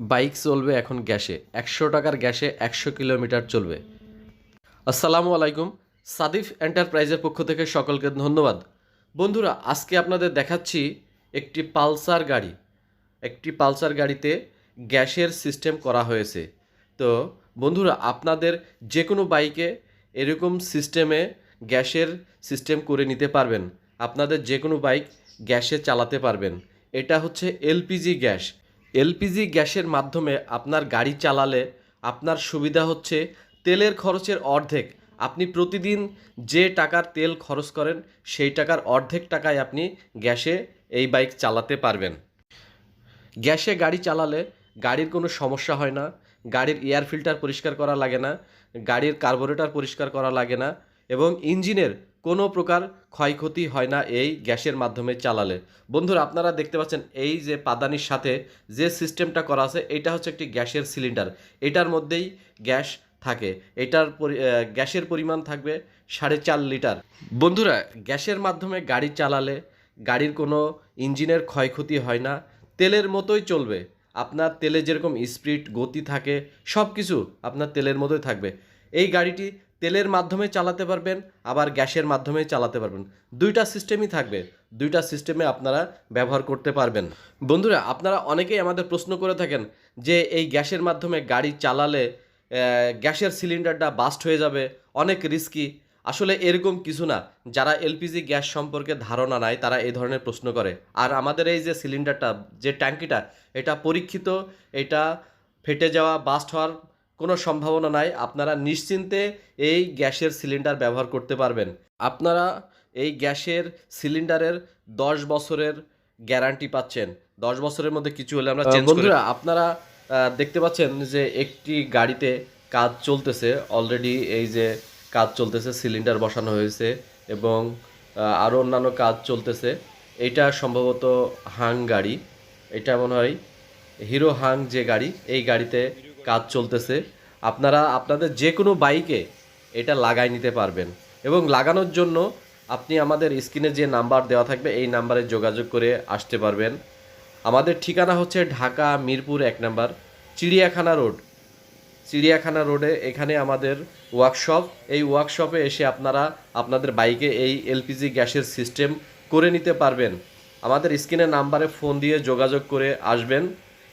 Bike চলবে এখন গ্যাসে। একশো টাকার গ্যাসে একশো কিলোমিটার চলবে। আসসালামু আলাইকুম। সাদিফ এন্টারপ্রাইজের পক্ষ থেকে সকলকে ধন্যবাদ। বন্ধুরা, আজকে আপনাদের দেখাচ্ছি একটি পালসার গাড়ি। একটি পালসার গাড়িতে গ্যাসের সিস্টেম করা হয়েছে। তো, বন্ধুরা, আপনাদের যে কোনো বাইকে এরকম সিস্টেমে গ্যাসের সিস্টেম করে নিতে পারবেন। আপনাদের যে কোনো বাইক গ্যাসে চালাতে পারবেন। এটা হচ্ছে এলপিজি গ্যাস। এলপিজি গ্যাসের মাধ্যমে আপনার গাড়ি চালালে আপনার সুবিধা হচ্ছে তেলের খরচের অর্ধেক। আপনি প্রতিদিন যে টাকার তেল খরচ করেন, সেই টাকার অর্ধেক টাকায় আপনি গ্যাসে এই বাইক চালাতে পারবেন। গ্যাসে গাড়ি চালালে গাড়ির কোনো সমস্যা হয় না, গাড়ির এয়ার ফিল্টার পরিষ্কার করা লাগে না, গাড়ির কার্বোরেটর পরিষ্কার করা লাগে না এবং ইঞ্জিনের কোনো প্রকার ক্ষয়ক্ষতি হয় না এই গ্যাসের মাধ্যমে চালালে। বন্ধুরা, আপনারা দেখতে পাচ্ছেন এই যে পাদানির সাথে যে সিস্টেমটা করা আছে, এটা হচ্ছে একটি গ্যাসের সিলিন্ডার। এটার মধ্যেই গ্যাস থাকে। এটার গ্যাসের পরিমাণ থাকবে সাড়ে চার লিটার। বন্ধুরা, গ্যাসের মাধ্যমে গাড়ি চালালে গাড়ির কোনো ইঞ্জিনের ক্ষয়ক্ষতি হয় না। তেলের মতোই চলবে। আপনার তেলে যেরকম স্পিড, গতি থাকে সব কিছু আপনার তেলের মতোই থাকবে। এই গাড়িটি তেলের মাধ্যমে চালাতে পারবেন, আবার গ্যাসের মাধ্যমে চালাতে পারবেন। দুইটা সিস্টেমই থাকবে। দুইটা সিস্টেমে আপনারা ব্যবহার করতে পারবেন। বন্ধুরা, আপনারা অনেকেই আমাদের প্রশ্ন করে থাকেন যে, এই গ্যাসের মাধ্যমে গাড়ি চালালে গ্যাসের সিলিন্ডারটা বাস্ট হয়ে যাবে, অনেক রিস্কি আসলে এরকম কিছু না। যারা এলপিজি গ্যাস সম্পর্কে ধারণা নাই, তারা এই ধরনের প্রশ্ন করে। আর আমাদের এই যে সিলিন্ডারটা যে ট্যাঙ্কিটা, এটা পরীক্ষিত, এটা ফেটে যাওয়া বাস্ট হওয়ার কোনো সম্ভাবনা নাই আপনারা নিশ্চিন্তে এই গ্যাসের সিলিন্ডার ব্যবহার করতে পারবেন। আপনারা এই গ্যাসের সিলিন্ডারের দশ বছরের গ্যারান্টি পাচ্ছেন। দশ বছরের মধ্যে কিছু হলে আমরা চেঞ্জ বন্ধুরা আপনারা দেখতে পাচ্ছেন যে একটি গাড়িতে কাজ চলতেছে। অলরেডি এই যে কাজ চলতেছে সিলিন্ডার বসানো হয়েছে এবং আরও অন্যান্য কাজ চলতেছে। এটা সম্ভবত হাং গাড়ি। এটা মনে হয় হিরো হাং যে গাড়ি এই গাড়িতে কাজ চলতেছে, আপনারা, আপনাদের যে কোনো বাইকে এটা লাগাই নিতে পারবেন। এবং লাগানোর জন্য আপনি আমাদের স্ক্রিনে যে নাম্বার দেওয়া থাকবে, এই নাম্বারে যোগাযোগ করে আসতে পারবেন। আমাদের ঠিকানা হচ্ছে ঢাকা, মিরপুর এক নাম্বার, চিড়িয়াখানা রোড। চিড়িয়াখানা রোডে এখানে আমাদের ওয়ার্কশপ। এই ওয়ার্কশপে এসে আপনারা আপনাদের বাইকে এই এলপিজি গ্যাসের সিস্টেম করে নিতে পারবেন। আমাদের স্ক্রিনের নাম্বারে ফোন দিয়ে যোগাযোগ করে আসবেন,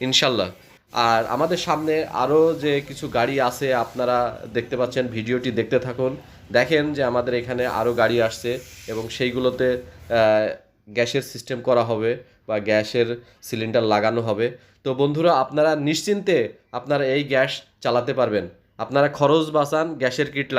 ইনশাল্লাহ। আর আমাদের সামনে আরও যে কিছু গাড়ি আছে, আপনারা দেখতে পাচ্ছেন, ভিডিওটি দেখতে থাকুন। দেখেন যে আমাদের এখানে আরও গাড়ি আসছে এবং সেইগুলোতে গ্যাসের সিস্টেম করা হবে বা গ্যাসের সিলিন্ডার লাগানো হবে। তো বন্ধুরা, আপনারা নিশ্চিন্তে আপনারা এই গ্যাস চালাতে পারবেন। আপনারা খরচ বাঁচান, গ্যাসের কিট